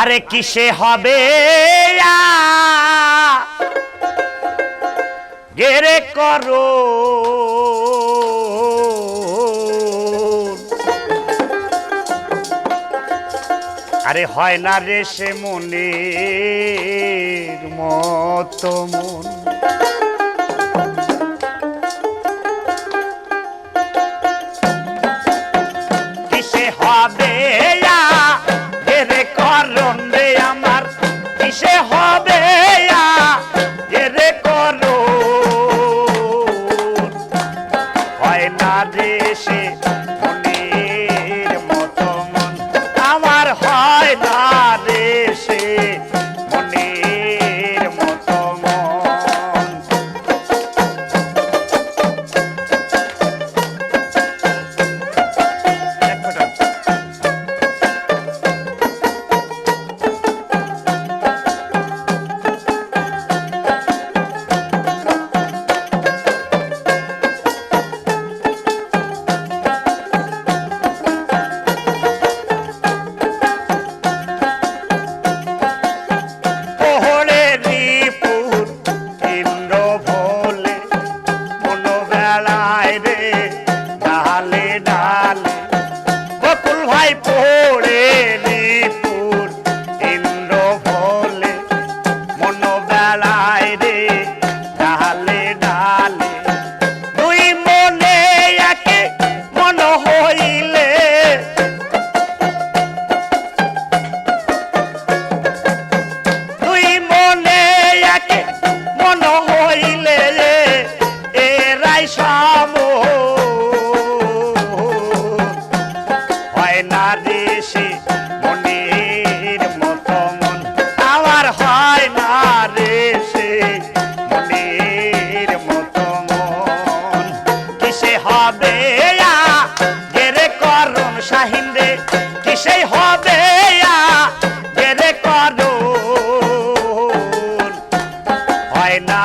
আরে কিসে হবে গেরে করো। আরে হয় না রে সে মনের মত মন। কিসে হবে না হয় না রে সে মনের কিসে হবে গেরে করুন শাহিন কিসে হবে গেরে করুন হয় না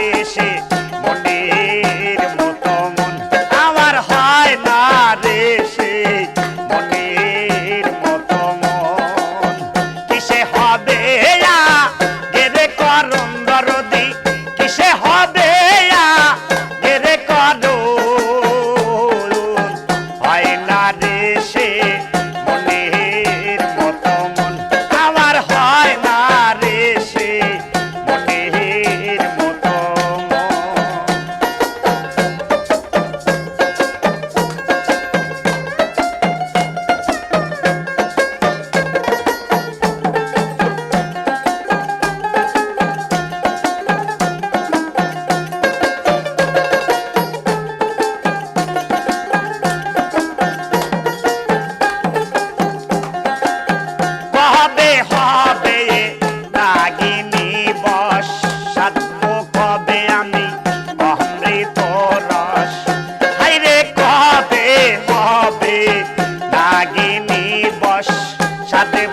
শেষে মনের মতো মন। আমার হয় না সে মনের মতো মন। কিসে হবে Déjate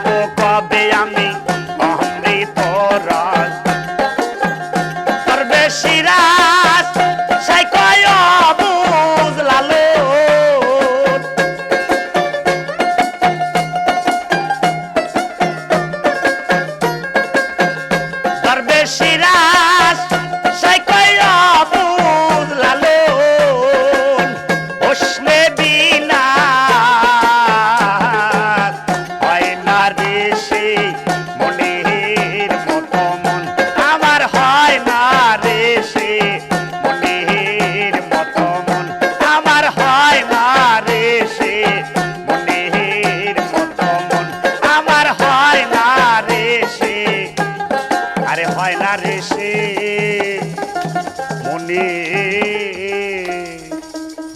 মনে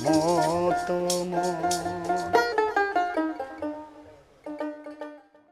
মতো মন।